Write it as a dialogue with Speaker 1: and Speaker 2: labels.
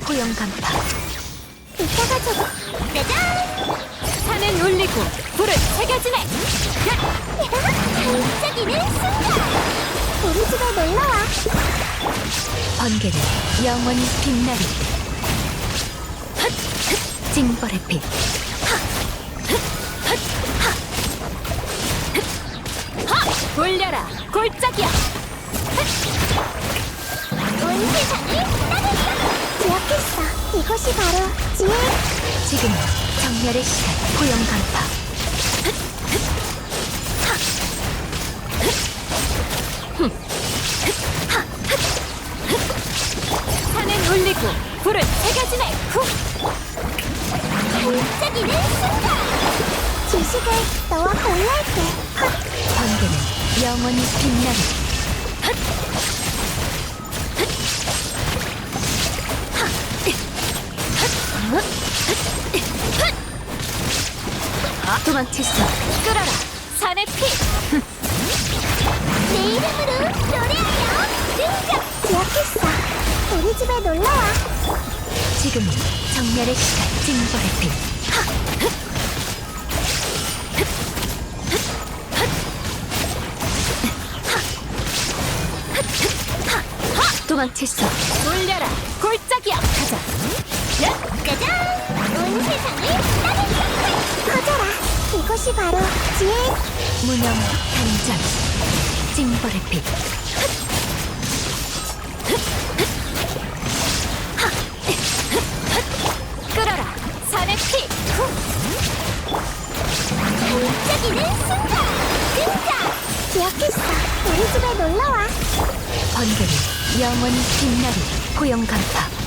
Speaker 1: 포영 간파.
Speaker 2: 이따가 저거 짜잔!
Speaker 1: 산은 울리고 불은 새겨지네.
Speaker 2: 반짝이는 순간! 우리 집에 놀러와!
Speaker 1: 번개는 영원히 빛나리. 헛! 헛! 징벌의 빛. 하! 올려라 골짜기야
Speaker 2: 이것이 바로 지혜.
Speaker 1: 지금은 정멸의 시간 포영 간파 산은 울리고 불은 새겨지네 후!
Speaker 2: 반짝이는 순간! 지식을 너와 공유할게. 헛!
Speaker 1: 번개는 영원히 빛나리 없- 끌어라 산의 피
Speaker 2: 내 이름으로 노래하여 등장! 기억했어. 우리 집에 놀러와.
Speaker 1: 지금은 정멸의 시간 징벌의 수 없- 올려라 골짜기야 가자 야!
Speaker 2: 짜잔! 온! 커져라. 이것이 바로 지혜.
Speaker 1: 무념 단장 징벌의 빛 끌어라 산의 피
Speaker 2: 반짝이는 순간! 등장! 기억했어. 우리 집에 놀러와.
Speaker 1: 번개는 영원히 빛나리 포영 간파